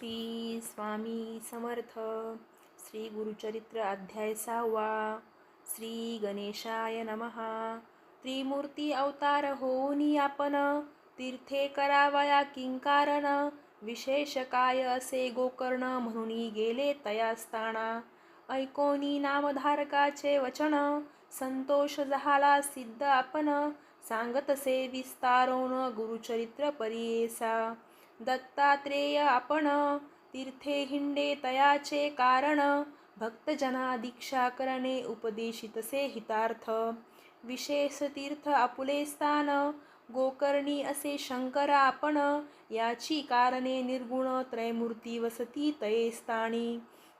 श्री स्वामी समर्थ. श्री गुरुचरित्र अध्याय सहावा. श्री गणेशाय नमहा त्रिमूर्ती अवतार होऊनी आपण. तीर्थे करावया किंकारण विशेष काय असे गोकर्ण म्हणून गेले तयास्ताना ऐकोनी नामधारकाचे वचन. संतोष झाला सिद्ध आपण. सांगतसे विस्तारोन गुरुचरित्र परियेसा दत्तात्रेय आपण. तीर्थे हिंडे तयाचे कारण. भक्तजना दीक्षा करणे उपदेशितसे हितार्थ. विशेष तीर्थ आपुले स्थान. गोकर्णी असे शंकर आपण. याची कारणे निर्गुण त्रयमूर्ती वसती तये स्थानी.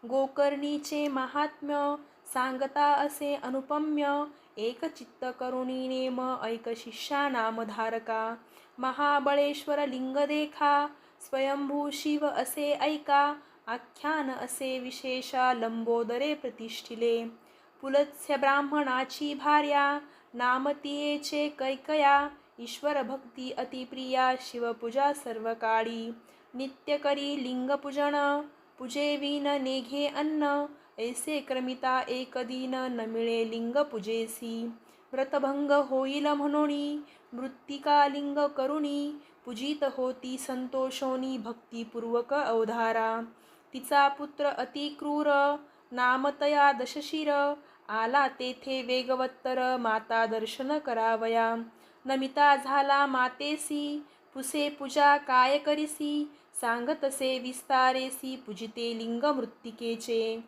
गोकर्णीचे महात्म्य सांगता असे अनुपम्य. एक चित्त करुणी नेम ऐक शिष्या नामधारका. महाबळेश्वर लिंग देखा स्वयंभू शिव असे ऐका आख्यान असे विशेषा लंबोदरे प्रतिष्ठिले. पुलत्स्य ब्राह्मणाची भार्या नामतीयेचे कैकया ईश्वर भक्ती अतिप्रिया शिवपूजा सर्व काळी नित्य करी लिंगपूजन पूजे विन नेघे अन्न ऐसे क्रमिता एक दिन न मिळे लिंग पूजेसी. व्रतभंग होईल म्हणून मृत्तिकालिंग करुणी पूजित होती संतोषोनी भक्तिपूर्वक अवधारा. तिचा पुत्र अतिक्रूर नामतया दशशिर आला तेथे वेगवत्तर माता दर्शन करावया. नमिता झाला मातेसी पुसे पूजा काय करिसी सांगतसे विस्तारेसी पूजिते लिंग मृत्तिकेचे.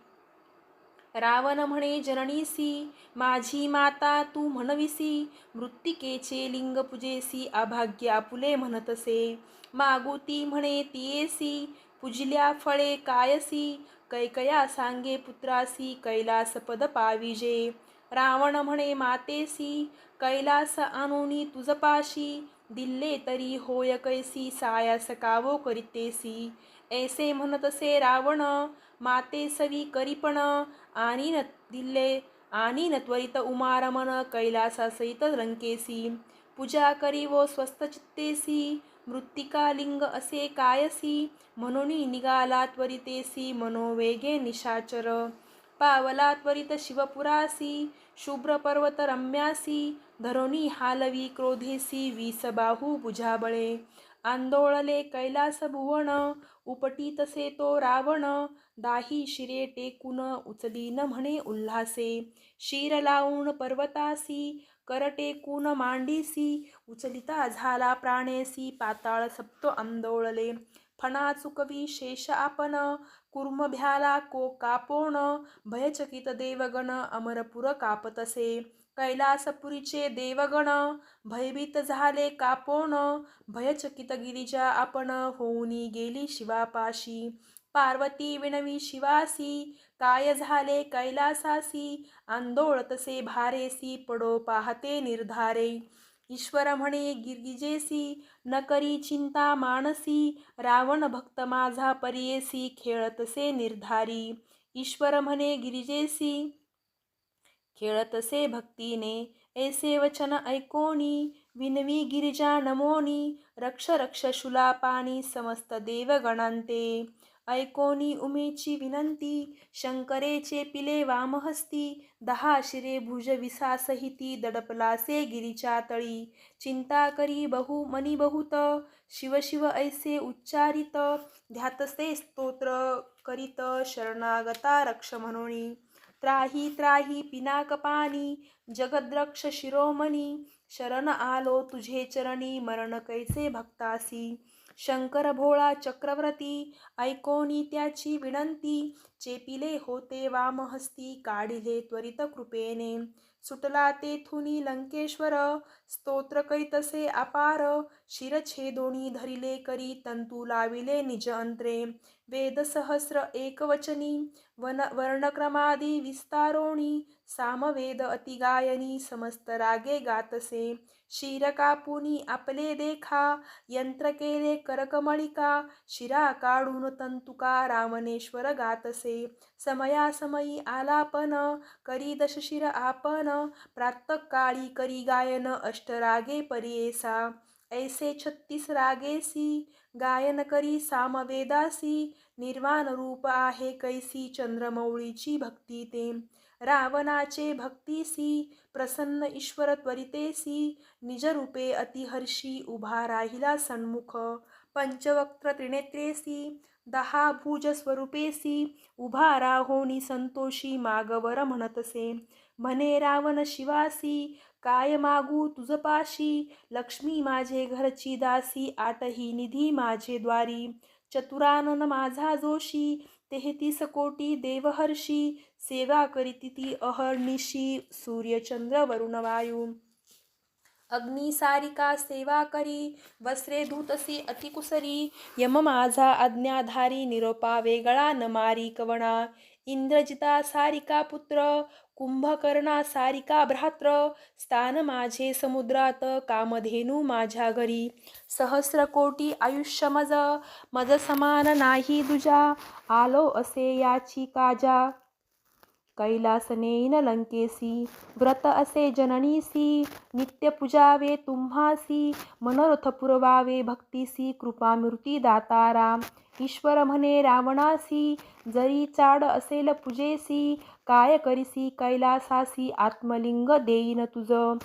रावण म्हणे जननीसी माझी माता तू म्हणविसी मृत्तिकेचे लिंग पूजेसी अभाग्य आपुले म्हणतसे. मागुती म्हणे तियेसी पूजल्या फळे कायसी कैकया सांगे पुत्रासी कैलास पद पाविजे. रावण म्हणे मातेसी कैलास अनुनी तुझपाशी दिल्ले तरी होय कैसी सायास कावो करितेसी. ऐसे म्हणतसे रावण माते सवी करीपण आणि न दिल्ले आणि न त्वरित उमारमन कैलासासहित रंकेसी पूजा करी व स्वस्थ चित्तेसी मृत्तिका लिंग असे कायसी म्हणून निघाला त्वरितेसी मनोवेगे निशाचर. पावला त्वरित शिवपुरासी शुभ्र पर्वत रम्यासी धरोनी हालवी क्रोधेसी वीस बाहू बुजाबळे आंदोळले कैलास भुवन उपटी तसे तो रावण दाही शिरे टेकून उचलीन म्हणे उल्हासे. शिर लावून पर्वतासी कर टेकून मांडीसी उचलिता झाला प्राणेसी पाताळ सप्त आंदोळले. फणा चुकवी शेष आपण कुर्मभ्याला को कापोण भयचकित देवगण अमरपुर कापतसे. कैलासपुरीचे देवगण भयभीत झाले कापोण भयचकित गिरिजा आपण होऊनी गेली शिवापाशी. पार्वती विणवी शिवासी काय झाले कैलासासी आंदोळतसे भारेसी पडो पाहते निर्धारे. ईश्वर म्हणे गिरगिजेसी न करी चिंता मानसी रावण भक्त माझा परियेसी खेळतसे निर्धारी. ईश्वर म्हणे गिरिजेसी खेळतसे भक्तीने ऐसे वचन ऐकोनी विनवी गिरिजा नमोनी रक्ष रक्ष शुलापानी समस्त देवगणांते. ऐकोनी उमेची विनंती शंकरेचे पिले वामहस्ती दहा शिरे भुज विसासहिती दडपलासे गिरीच्या तळी चिंता करी बहु मनी बहुत शिव शिव ऐसे उच्चारित ध्यातसे स्तोत्र करीत शरणागता रक्ष म्हणून त्राही त्राही पिनाकपानी जगद्रक्ष शिरोमणी शरण आलो तुझे चरणी मरण कैसे भक्तासी। शंकर भोळा चक्रवर्ती ऐकोनी त्याची विनंती. चेपिले होते वामहस्ती काढिले त्वरित कृपेने. सुटला तेथुनी लंकेश्वर स्तोत्र करीतसे अपार। शिरछेदोणी धरिले करी तंतू लाविले निज अंत्रे वेदसहस्र एकवचनी वन वर्णक्रमादी विस्तारोणी सामवेद अतिगायनी समस्त रागे गातसे। शिर कापुनी आपले देखा यंत्र केले करकमळिका शिरा काढून तंतुका रामनेश्वर गातसे। समयासमयी आलापन करी दशशिर आपण प्रातकाळी करी गायन अष्टरागे परियेसा ऐसे छत्तीस रागेसी गायन करी सामवेदासी निर्वाण रूप आहे कैसी चंद्रमौळीची भक्ती ते। रावणाचे भक्तीसी प्रसन्न ईश्वर त्वरितेसी निजरूपे अतिहर्षी उभा राहिला सन्मुख। पंचवक्त्र त्रिनेत्रेसी दहा भुज स्वरूपेसी उभा राहोनी संतोषी मागवर म्हणतसे म्हणे रावण शिवासी काय मागू तुझपाशी लक्ष्मी माझे घरची दासी आटही निधी माझे द्वारी. चतुरानन माझा जोशी तेहतीस कोटी देवहर्षी सेवा करीती ती अहर्निशी सूर्यचंद्र वरुण वायू. अग्निसारिका सेवा करी वस्त्रे धूतसी अतिकुसरी यम माझा आज्ञाधारी निरोपा वेगळा न मारी कवणा. इंद्रजिता सारिका पुत्र कुंभकर्णा सारिका भ्रात्र स्थान माझे समुद्रात कामधेनू माझ्या घरी. सहस्रकोटी आयुष्य मज मज समान नाही दुजा आलो असे याची काजा. कैलास नेईन लंकेसी व्रत असे जननीसी नित्य पूजावे तुम्हासी मनोरथ पुरवावे भक्तीसी कृपा दाताराम ईश्वर म्हणे रावणासी जरी चाड असेल पूजेसी काय करीसी कैलासासी आत्मलिंग देईन तुझं.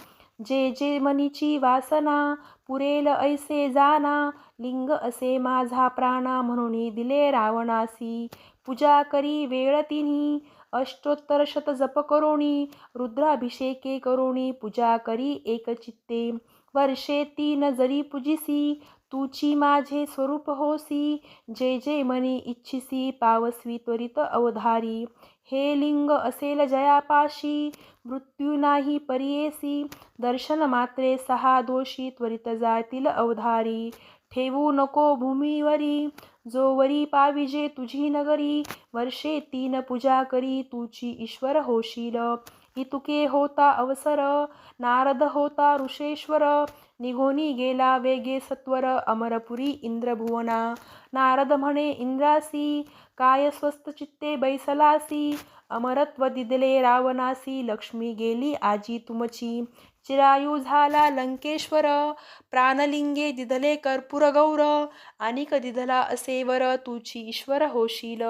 जे जे मनीची वासना पुरेल ऐसे जाना लिंग असे माझा प्राणा म्हणून दिले रावणासी. पूजा करी वेळ तिन्ही अष्टोत्तर शत जप करोणी रुद्राभिषेके करोणी पूजा करी एकचित्ते वर्षे तीन जरी पूजिसी तुची माझे स्वरूप होसी. जे जे मनी इच्छिसी पावस्वी त्वरित अवधारी. हे लिंग असेल जयापाशी. मृत्यू नाही परियेसी. दर्शन मात्रे सहा दोषी त्वरित जातील अवधारी. ठेवू नको भूमीवरी. जोवरी पाविजे तुझी नगरी. वर्षे तीन पूजा करी तुची ईश्वर होशील. इतुके होता अवसर नारद होता ऋषेश्वर निघोनी गेला वेगे सत्वर अमरपुरी इंद्रभुवना. नारद म्हणे इंद्रासी काय स्वस्त चित्ते बैसलासी अमरत्व दिदले रावणासी लक्ष्मी गेली आजी तुमची. चिरायू झाला लंकेश्वर प्राणलिंगे दिदले कर्पूर गौर अनिक दिदला असेवर तुची ईश्वर होशील.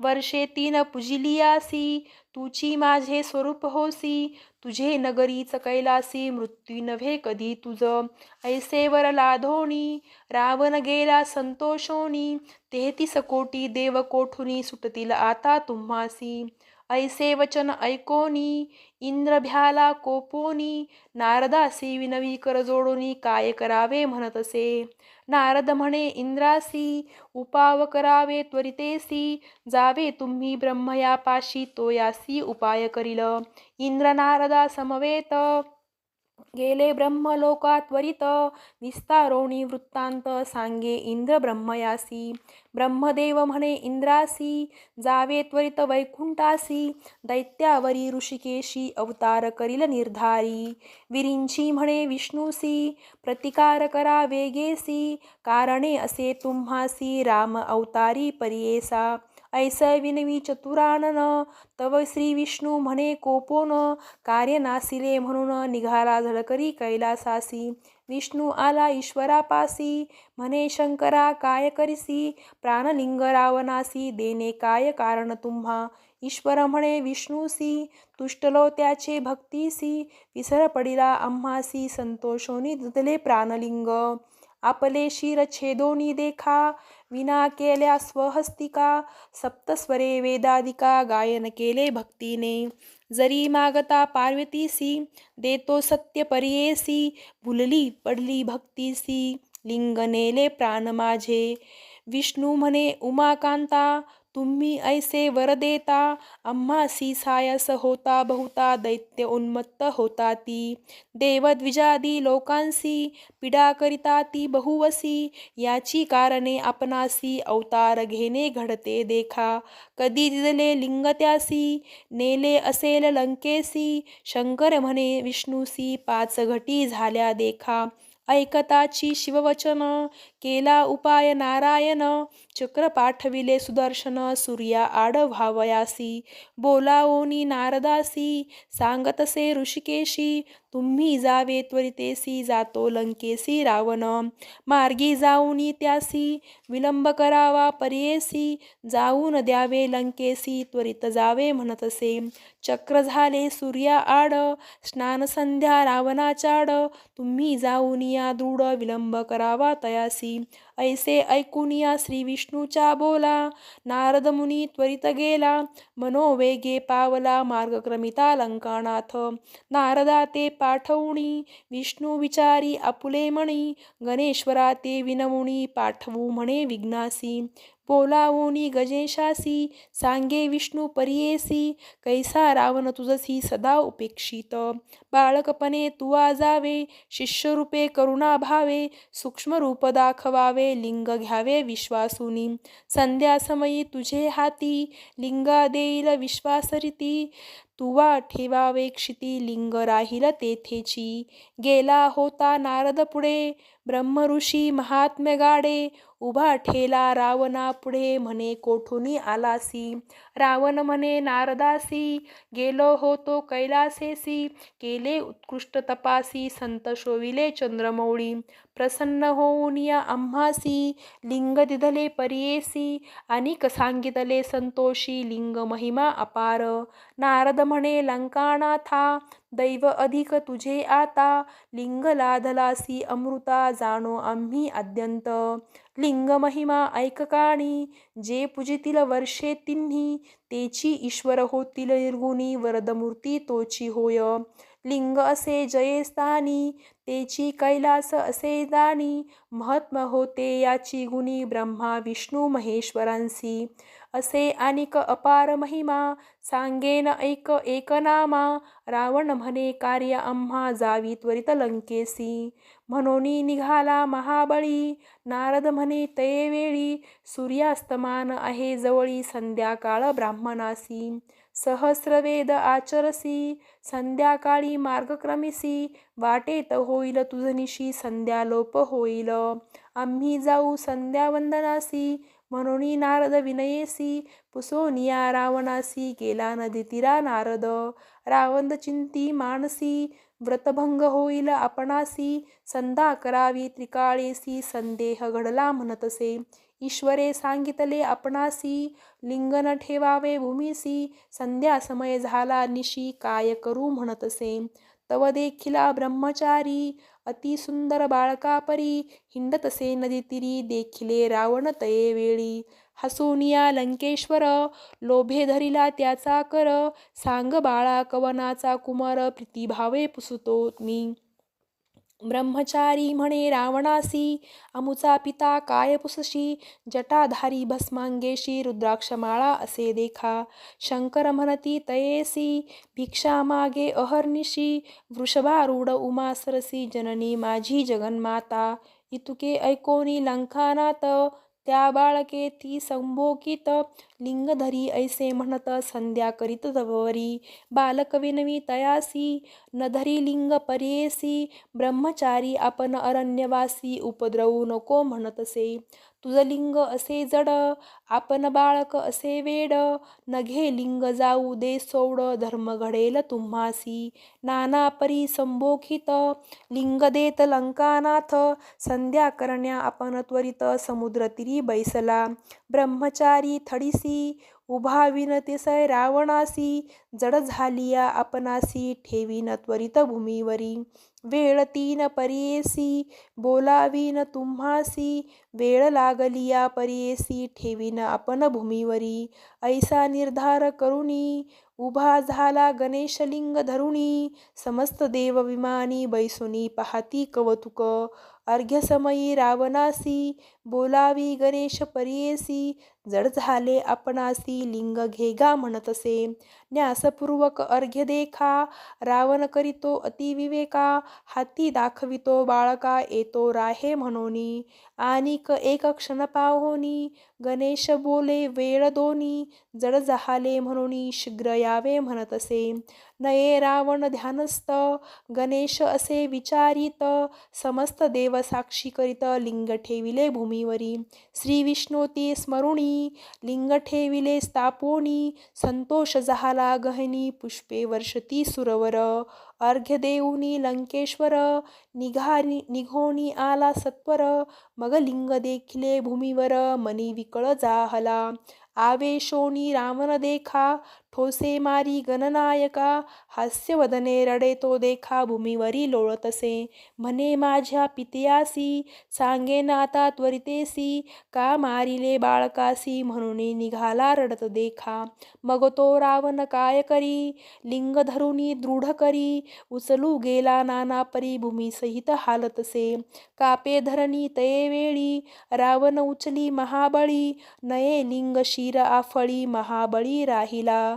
वर्षे तीन पुजिलियासी तुची माझे स्वरूप होसी तुझे नगरीच कैलासी मृत्यू नव्हे कधी तुझ. ऐसेवर लाधोणी रावण गेला संतोषोणी तेहतीस कोटी देव कोठुनी सुटतील आता तुम्हासी. ऐसे वचन ऐकोनी इंद्र भ्याला कोपोनी नारदासी विनवी कर जोडोनी काय करावे म्हणतसे. नारद म्हणे इंद्रासी उपाव करावे त्वरितेसी जावे तुम्ही ब्रह्मयापाशी तो यासी उपाय करील. इंद्र नारदा समवेत गेले ब्रह्मलोका त्वरित विस्तारोणी वृत्तांत सांगे इंद्र ब्रह्मयासी। ब्रह्मदेव म्हणे इंद्रासी। जावे त्वरित वैकुंठासी। दैत्यावरी ऋषिकेशी अवतार करील निर्धारी। विरिंची म्हणे विष्णूसी। प्रतिकार करा वेगेसी। कारणे असे तुम्हासी। राम अवतारी परियेसा। ऐसै विनवी चतुरानन तव श्री विष्णू म्हणे कोपोन कार्य नासिले म्हणून निघाला झळकरी कैलासासी. विष्णू आला ईश्वरापासी म्हणे शंकरा काय करिसी? प्राणलिंग रावणासी देणे काय कारण तुम्हा? ईश्वर म्हणे विष्णूसी तुष्टलो त्याचे भक्तीसी विसर पडिला आम्हासी संतोषोनी दुधले प्राणलिंग. आपले शिर छेदोनी देखा विना केल्या स्वहस्तिका सप्तस्वरे वेदादिका गायन केले भक्तीने. जरी मागता पार्वतीसी देतो सत्य परियेसी भुलली पडली भक्तीसी लिंग नेले प्राण माझे. विष्णू म्हणे उमाकांता तुम्ही ऐसे वर देता आम्हासी सायस होता बहुता दैत्य उन्मत्त होता ती देवद्विजादी लोकांसी पीडा करिता ती बहुवसी याची कारणे आपणासी अवतार घेणे घडते देखा. कधी दिदले लिंग त्यासी नेले असेल लंकेसी शंकर म्हणे विष्णूसी पाच घटी झाल्या देखा. ऐकताची शिववचन केला उपाय नारायण चक्र पाठविले सुदर्शन सूर्या आड व्हावयासी बोलाओनी नारदासी सांगतसे ऋषिकेशी तुम्ही जावे त्वरितेसी जातो लंकेसी रावण. मार्गी जाऊनी त्यासी विलंब करावा पर्येसी जाऊन द्यावे लंकेसी त्वरित जावे म्हणतसे. चक्र झाले सूर्या आड स्नान संध्या रावणाचाड तुम्ही जाऊन या दृढ विलंब करावा तयासी. ऐसे ऐकून या श्री विष्णूच्या बोला नारद मुनी त्वरित गेला मनोवेगे पावला मार्गक्रमिता लंकानाथ. नारदा ते पाठवणी विष्णू विचारी आपुले म्हणी गणेश्वरा ते विनमुनी पाठवू म्हणे विघ्नासी. बोलावोनी गजेशासी सांगे विष्णू परियेसी कैसा रावण तुझसी सदा उपेक्षित. बाळकपणे तुवा जावे शिष्यरूपे करुणा भावे सूक्ष्मरूप दाखवावे लिंग घ्यावे विश्वासुनी. संध्यासमयी तुझे हाती लिंगा देईल विश्वासरिती. तुवा ठेवावे क्षिती लिंग राहील तेथेची. गेला होता नारद पुढे ब्रह्मऋषी महात्म्य गाडे उभा ठेला रावणा पुढे म्हणे कोठुनी आलासी? रावण म्हणे नारदासी. गेलो होतो कैलासेसी. केले उत्कृष्ट तपासी. संत शोविले चंद्रमौळी. प्रसन्न होऊन या आम्हासी. लिंग दिधले परियेसी. अनिक सांगितले संतोषी. लिंग महिमा अपार. नारद म्हणे लंकानाथा दैव अधिक तुझे आता. लिंग लाधलासी अमृता जाणो आम्ही अद्यंत. लिंग महिमा ऐककाणी जे पूजितील वर्षे तिन्ही तेची ईश्वर होतील निर्गुणी. वरदमूर्ती तोची होय. लिंग असे जयस्थानी. तेची कैलास असे दानी महत्म होते याची गुणी ब्रह्मा विष्णू महेश्वरांसी असे अनिक अपार महिमा सांगेन ऐक एकनामा रावण म्हणे कार्य आम्हा जावी त्वरित लंकेसी म्हणून निघाला महाबळी नारद म्हणे तये वेळी सूर्यास्तमान आहे जवळी संध्याकाळ ब्राह्मणासी सहस्रवेद आचरसी संध्याकाळी मार्गक्रमिसी वाटेत होईल तुझनिशी संध्यालोप होईल आम्ही जाऊ संध्यावंदनासी म्हणून नारद विनयेसी पुसोनिया रावणासी गेला नदी तिरा नारद रावण चिंती मानसी व्रतभंग होईल आपणासी संधा करावी त्रिकाळेसी संदेह घडला म्हणतसे ईश्वरे सांगितले आपणासी लिंग न ठेवावे भूमीसी संध्या समय झाला निशी काय करू म्हणतसे? तव देखिला ब्रह्मचारी अति सुंदर बाळकापरी हिंडतसे नदी तिरी देखिले रावण तये वेळी. हसूनिया लंकेश्वर लोभे धरिला त्याचा कर सांग बाळा कवनाचा कुमार प्रीतिभावे पुसतो मी. ब्रह्मचारी म्हणे रावणासी अमुचा पिता काय पुसशी जटाधारी भस्मांगेशी रुद्राक्षमाळा असे देखा. शंकर म्हणती तयेसी भिक्षा मागे अहर्निशी वृषभारूढ उमा सरसी जननी माझी जगन्माता. इतुके ऐकोनी लंकानात त्या बाळके ती संभोकित लिंगधरी ऐसे म्हणत संध्या करीत जवरी. बालक विनवी तयासी नधरी लिंग परेसी ब्रह्मचारी आपण अरण्यवासी उपद्रवू नको म्हणतसे तुझं लिंग असे जड आपण बाळक असे वेड. नघे लिंग जाऊ दे सोड धर्म घडेल तुम्हासी. नाना परी संभोखित लिंग देत लंकानाथ. संध्या करण्या आपण त्वरित समुद्रतीरी बैसला. ब्रह्मचारी थडीसी उभा विनतिसय रावणासी जड झालिया आपणासी ठेवीन त्वरित भूमीवरी. वेळ तीन परियेसी बोलावीन तुम्हासी वेळ लागलिया परियेसी ठेवीन आपण भूमीवरी. ऐसा निर्धार करुणी उभा झाला गणेशलिंग धरुणी समस्त देवविमानी बैसुनी पाहती कवतुक. अर्घ्यसमयी रावणासी बोलावी गणेश परियेसी जड झाले आपणासी लिंग घेगा म्हणतसे न्यासपूर्वक अर्घ्य देखा रावण करीतो अतिविवेका हाती दाखवितो बाळका येतो राहे म्हणोनी. आणिक एक क्षण पाहोनी गणेश बोले वेळ दोनी जड झाले म्हणोनी शीघ्र यावे म्हणतसे नये रावण ध्यानस्थ गणेश असे विचारित समस्त देव साक्षी करीत लिंग ठेविले भूमीवरी. श्री विष्णोती स्मरुणी लिंग ठेविले स्थापोनी संतोष झाला गहनी पुष्पे वर्षती सुरवर. अर्घ्य देऊनी लंकेश्वर निघानी निघोनी आला सत्वर. मग लिंग देखिले भूमीवर मनी विकळ जाहला. आवेशोनी रावण देखा ठोसे मारी गणनायका हास्यवदने रडे तो देखा भूमीवरी लोळतसे. म्हणे माझ्या पितयासी सांगे नाता त्वरितेसी का मारिले बाळकासी म्हणून निघाला रडत देखा. मग तो रावण काय करी? लिंग धरुनी दृढ करी उचलू गेला नाना परी भूमी सहित हालतसे. कापे धरणी तये वेळी रावण उचली महाबळी नये लिंग शिर आफळी महाबळी राहिला.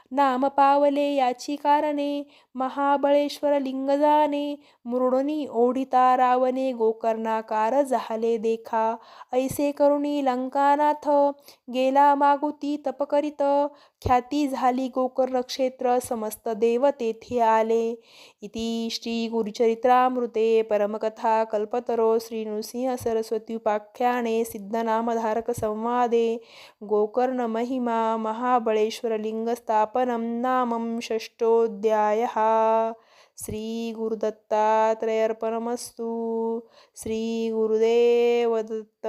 नाम पावले याची कारणे महाबळेश्वर लिंग जाणे ओढिता रावणे गोकर्णाकार झाले देखा. ऐसे करुणी लंकानाथ गेला मागुती तप करीत ख्याती झाली गोकर्ण क्षेत्र समस्त देव तेथे आले. इति श्री गुरुचरित्रामृते परमकथा कल्पतरो श्री नृसिंह सरस्वती उपाख्याने सिद्धनामधारक संवादे. गोकर्ण महिमा महाबळेश्वर लिंगस्थापनं नामं षष्ठोऽध्यायः। श्रीगुरुदत्तात्रयर्पणमस्तु। श्रीगुरुदेवदत्त।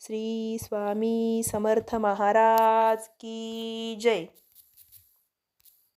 श्री स्वामी समर्थ महाराज की जय।